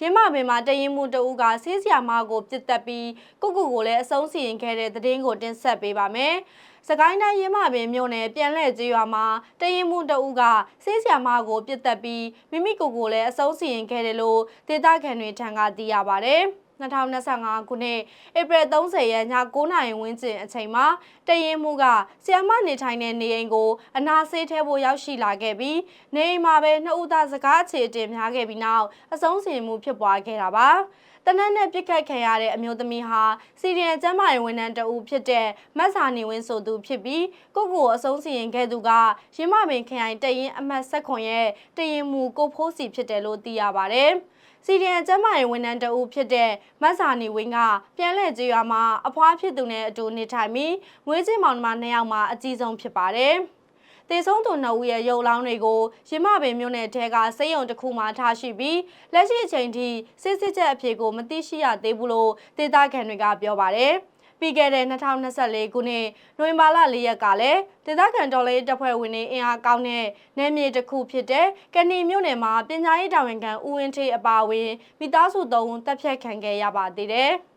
ရင်းမပင်မှာတရင်မှုတဦးကဆေးဆရာမကိုပြစ်တက်ပြီးကိုကူကိုလည်းအဆုံးစီရင်ခဲ့တဲ့သတင်းကိုတင်ဆက်ပေးပါမယ်။စကိုင်းတိုင်းရင်းမပင်မြို့နယ်ပြန်လဲကျေးရွာမှာတရင်မှုတဦးကဆေးဆရာမကိုပြစ်တက်ပြီးမိမိကိုယ်ကိုလည်းအဆုံးစီရင်ခဲ့တယ်လို့ဒေသခံတွေထံကသိရပါဗျ။ 2025ခုနှစ်ဧပြီ30ရက်ည9:00နာရီဝန်းကျင်အချိန်မှာတရင်မှုကဆီယမနေထိုင်တဲ့နေအိမ်ကိုအနာဆေးထဲဖို့ရောက်ရှိလာခဲ့ပြီးနေအိမ်မှာပဲနှစ်ဦးသားစကားအခြေအတင်များခဲ့ပြီးနောက်အဆုံးစီရင်မှုဖြစ်ပွားခဲ့တာပါတနက်နဲ့ပြစ်ခတ်ခံရတဲ့အမျိုးသမီးဟာစီရီယံကျမ်းမာရေးဝန်ထမ်းတဦးဖြစ်တဲ့မတ်စာနေဝင်းဆိုသူဖြစ်ပြီးကိုကိုကိုအဆုံးစီရင်ခဲ့သူကရင်းမပင်ခရိုင်တရင်အမှတ်ဆက်ခွန်ရဲ့တရင်မူကိုဖိုးစီဖြစ်တယ်လို့သိရပါဗျ။စီရီယံကျမ်းမာရေးဝန်ထမ်းတဦးဖြစ်တဲ့မတ်စာနေဝင်းကပြန်လဲကြေးရွာမှာအဖွားဖြစ်သူနဲ့အတူနေထိုင်ပြီးငွေချင်းမောင်နှမနှစ်ယောက်မှာအကြီးဆုံးဖြစ်ပါတယ်။တေဆုံးသူနှစ်ဦးရဲ့ရုပ်လောင်းတွေကိုရမပင်မြို့နယ်ထဲကစိတ်ယုံတစ်ခုမှထားရှိပြီးလက်ရှိအချိန်ထိစစ်စစ်ချက်အဖြေကိုမသိရှိရသေးဘူးလို့ဒေသခံတွေကပြောပါတယ်။ ပြီးခဲ့တဲ့2024ခုနှစ်နိုဝင်ဘာလ၄ရက်ကလည်းဒေသခံတော်လေးတပ်ဖွဲ့ဝင်တွေအင်အားကောင်းတဲ့နယ်မြေတစ်ခုဖြစ်တဲ့ကဏီမြို့နယ်မှာပညာရေးတာဝန်ခံဦးဝင်းထေးအပါအဝင်မိသားစု၃ဦးတပ်ဖြတ်ခံခဲ့ရပါသေးတယ်။